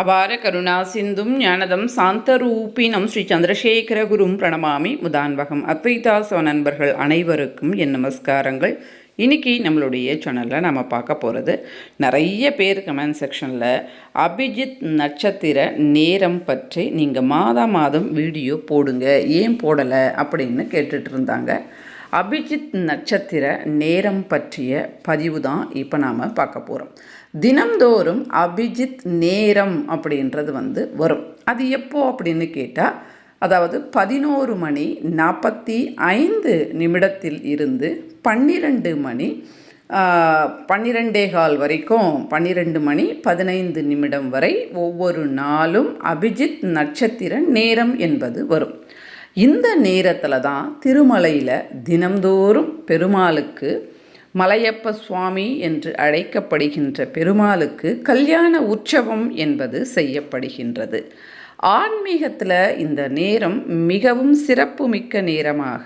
அபார கருணா சிந்தும் ஞானதம் சாந்தரூபினம் ஸ்ரீ சந்திரசேகர குரும் பிரணமாமி முதான்வகம். அத்வைதாசவ நண்பர்கள் அனைவருக்கும் என் நமஸ்காரங்கள். இன்றைக்கி நம்மளுடைய சேனலில் நம்ம பார்க்க போகிறது நிறைய பேர் கமெண்ட் செக்ஷனில் அபிஜித் நட்சத்திர நேரம் பற்றி நீங்கள் மாதம் மாதம் வீடியோ போடுங்க. ஏன் போடலை அப்படின்னு கேட்டுட்ருந்தாங்க இருந்தாங்க. அபிஜித் நட்சத்திர நேரம் பற்றிய பதிவு தான் இப்போ நாம் பார்க்க போகிறோம் தினம்தோறும் அபிஜித் நேரம் அப்படின்றது வந்து வரும். அது எப்போ அப்படின்னு கேட்டால் அதாவது பதினோரு மணி நாற்பத்தி ஐந்து நிமிடத்தில் இருந்து பன்னிரெண்டு மணி பன்னிரெண்டே கால் வரைக்கும் பன்னிரெண்டு மணி பதினைந்து நிமிடம் வரை ஒவ்வொரு நாளும் அபிஜித் நட்சத்திர நேரம் என்பது வரும். இந்த நேரத்தில் தான் திருமலையில் தினம்தோறும் பெருமாளுக்கு மலையப்ப சுவாமி என்று அழைக்கப்படுகின்ற பெருமாளுக்கு கல்யாண உற்சவம் என்பது செய்யப்படுகின்றது. ஆன்மீகத்தில் இந்த நேரம் மிகவும் சிறப்புமிக்க நேரமாக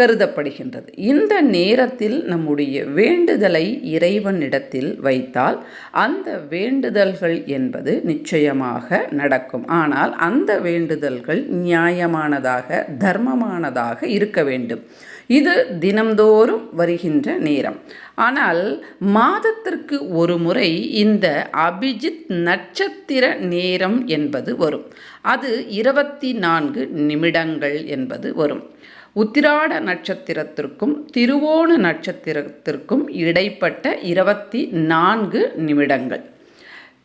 கருதப்படுகின்றது. இந்த நேரத்தில் நம்முடைய வேண்டுதலை இறைவனிடத்தில் வைத்தால் அந்த வேண்டுதல்கள் என்பது நிச்சயமாக நடக்கும். ஆனால் அந்த வேண்டுதல்கள் நியாயமானதாக தர்மமானதாக இருக்க வேண்டும். இது தினம்தோறும் வருகின்ற நேரம். ஆனால் மாதத்திற்கு ஒரு முறை இந்த அபிஜித் நட்சத்திர நேரம் என்பது வரும். அது இருபத்தி நான்கு நிமிடங்கள் என்பது வரும். உத்திராட நட்சத்திரத்திற்கும் திருவோண நட்சத்திரத்திற்கும் இடைப்பட்ட இருபத்தி நான்கு நிமிடங்கள்.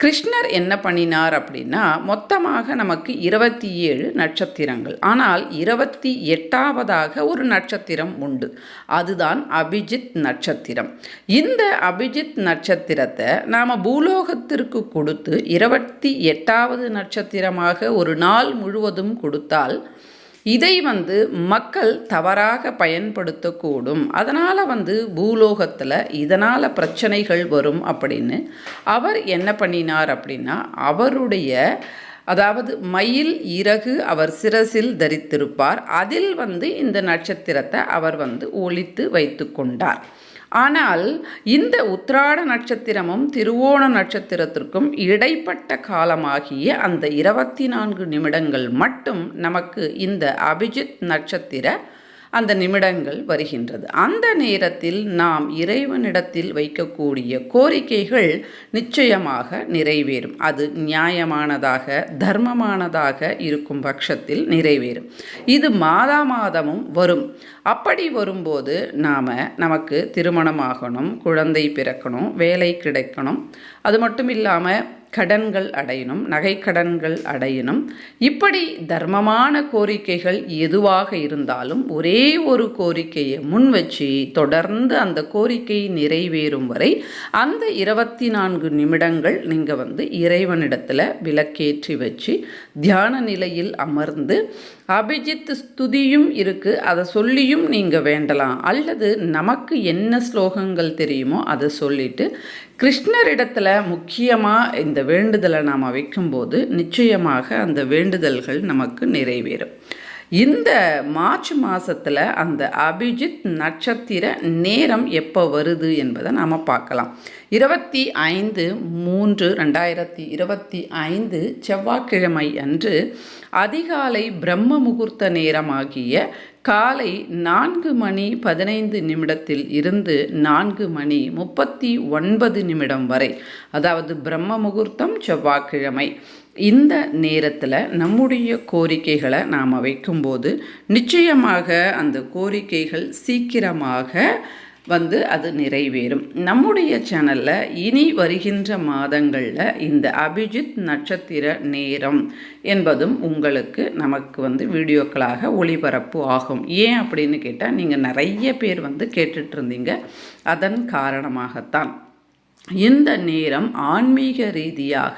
கிருஷ்ணர் என்ன பண்ணினார் அப்படின்னா மொத்தமாக நமக்கு இருபத்தி ஏழு நட்சத்திரங்கள். ஆனால் இருபத்தி எட்டாவதாக ஒரு நட்சத்திரம் உண்டு. அதுதான் அபிஜித் நட்சத்திரம். இந்த அபிஜித் நட்சத்திரத்தை நாம் பூலோகத்திற்கு கொடுத்து இருபத்தி எட்டாவது நட்சத்திரமாக ஒரு நாள் முழுவதும் கொடுத்தால் இதை வந்து மக்கள் தவறாக பயன்படுத்தக்கூடும். அதனால் வந்து பூலோகத்தில் இதனால் பிரச்சனைகள் வரும் அப்படின்னு அவர் என்ன பண்ணினார் அப்படின்னா அவருடைய அதாவது மயில் இறகு அவர் சிரசில் தரித்திருப்பார். அதில் வந்து இந்த நட்சத்திரத்தை அவர் வந்து ஒளித்து வைத்து கொண்டார். ஆனால் இந்த உத்திராட நட்சத்திரமும் திருவோண நட்சத்திரத்திற்கும் இடைப்பட்ட காலமாகிய அந்த இருபத்தி நான்கு நிமிடங்கள் மட்டும் நமக்கு இந்த அபிஜித் நட்சத்திர அந்த நிமிடங்கள் வருகின்றது. அந்த நேரத்தில் நாம் இறைவனிடத்தில் வைக்கக்கூடிய கோரிக்கைகள் நிச்சயமாக நிறைவேறும். அது நியாயமானதாக தர்மமானதாக இருக்கும் பட்சத்தில் நிறைவேறும். இது மாதா மாதமும் வரும். அப்படி வரும்போது நாம் நமக்கு திருமணமாகணும் குழந்தை பிறக்கணும் வேலை கிடைக்கணும். அது மட்டும் இல்லாமல் கடன்கள் அடையணும் நகைக்கடன்கள் அடையணும் இப்படி தர்மமான கோரிக்கைகள் எதுவாக இருந்தாலும் ஒரே ஒரு கோரிக்கையை முன் வச்சு தொடர்ந்து அந்த கோரிக்கை நிறைவேறும் வரை அந்த இருபத்தி நான்கு நிமிடங்கள் நீங்கள் வந்து இறைவனிடத்தில் விளக்கேற்றி வச்சு தியான நிலையில் அமர்ந்து அபிஜித் ஸ்துதியும் இருக்குது அதை சொல்லியும் நீங்கள் வேண்டலாம். அல்லது நமக்கு என்ன ஸ்லோகங்கள் தெரியுமோ அதை சொல்லிட்டு கிருஷ்ணரிடத்தில் முக்கியமாக இந்த வேண்டுதலை நாம் வைக்கும்போது நிச்சயமாக அந்த வேண்டுதல்கள் நமக்கு நிறைவேறும். இந்த மார்ச் மாதத்தில் அந்த அபிஜித் நட்சத்திர நேரம் எப்போ வருது என்பதை நாம் பார்க்கலாம். இருபத்தி ஐந்து மூன்று ரெண்டாயிரத்தி இருபத்தி ஐந்து செவ்வாய்க்கிழமை அன்று அதிகாலை பிரம்ம முகூர்த்த நேரமாகிய காலை நான்கு மணி பதினைந்து நிமிடத்தில் இருந்து நான்கு மணி முப்பத்தி ஒன்பது நிமிடம் வரை அதாவது பிரம்ம முகூர்த்தம் செவ்வாய்க்கிழமை. இந்த நேரத்தில் நம்முடைய கோரிக்கைகளை நாம் வைக்கும்போது நிச்சயமாக அந்த கோரிக்கைகள் சீக்கிரமாக வந்து அது நிறைவேறும். நம்முடைய சேனலில் இனி வருகின்ற மாதங்களில் இந்த அபிஜித் நட்சத்திர நேரம் என்பதும் உங்களுக்கு நமக்கு வந்து வீடியோக்களாக ஒளிபரப்பு ஆகும். ஏன் அப்படின்னு கேட்டால் நீங்கள் நிறைய பேர் வந்து கேட்டுட்ருந்தீங்க அதன் காரணமாகத்தான். இந்த நேரம் ஆன்மீக ரீதியாக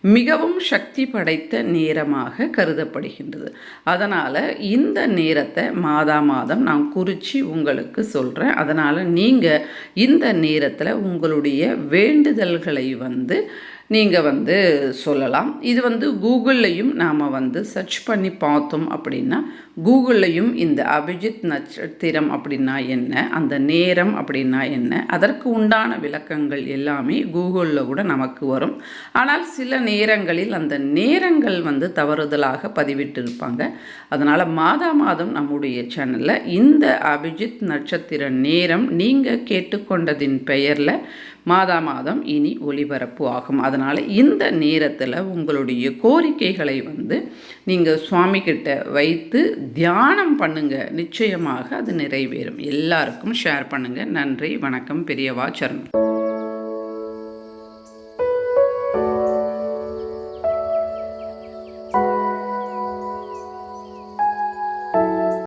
மிகவும் சக்தி படைத்த நேரமாக கருதப்படுகின்றது. அதனால் இந்த நேரத்தை மாதா மாதம் நான் குறித்து உங்களுக்கு சொல்கிறேன் அதனால் நீங்கள் இந்த நேரத்தில் உங்களுடைய வேண்டுதல்களை வந்து நீங்கள் வந்து சொல்லலாம். இது வந்து கூகுள்லையும் நாம் வந்து சர்ச் பண்ணி பார்த்தோம் அப்படின்னா கூகுள்லையும் இந்த அபிஜித் நட்சத்திரம் அப்படின்னா என்ன அந்த நேரம் அப்படின்னா என்ன அதற்கு உண்டான விளக்கங்கள் எல்லாமே கூகுளில் கூட நமக்கு வரும். ஆனால் சில நேரங்களில் அந்த நேரங்கள் வந்து தவறுதலாக பதிவிட்டிருப்பாங்க. அதனால் மாதா மாதம் நம்முடைய சேனலில் இந்த அபிஜித் நட்சத்திர நேரம் நீங்கள் கேட்டுக்கொண்டதின் பெயரில் மாதா மாதம் இனி ஒளிபரப்பு ஆகும். அதனால் இந்த நேரத்தில் உங்களுடைய கோரிக்கைகளை வந்து நீங்கள் சுவாமி கிட்ட வைத்து தியானம் பண்ணுங்க. நிச்சயமாக அது நிறைவேறும். எல்லாருக்கும் ஷேர் பண்ணுங்கள் நன்றி வணக்கம் பெரியவா சரணம்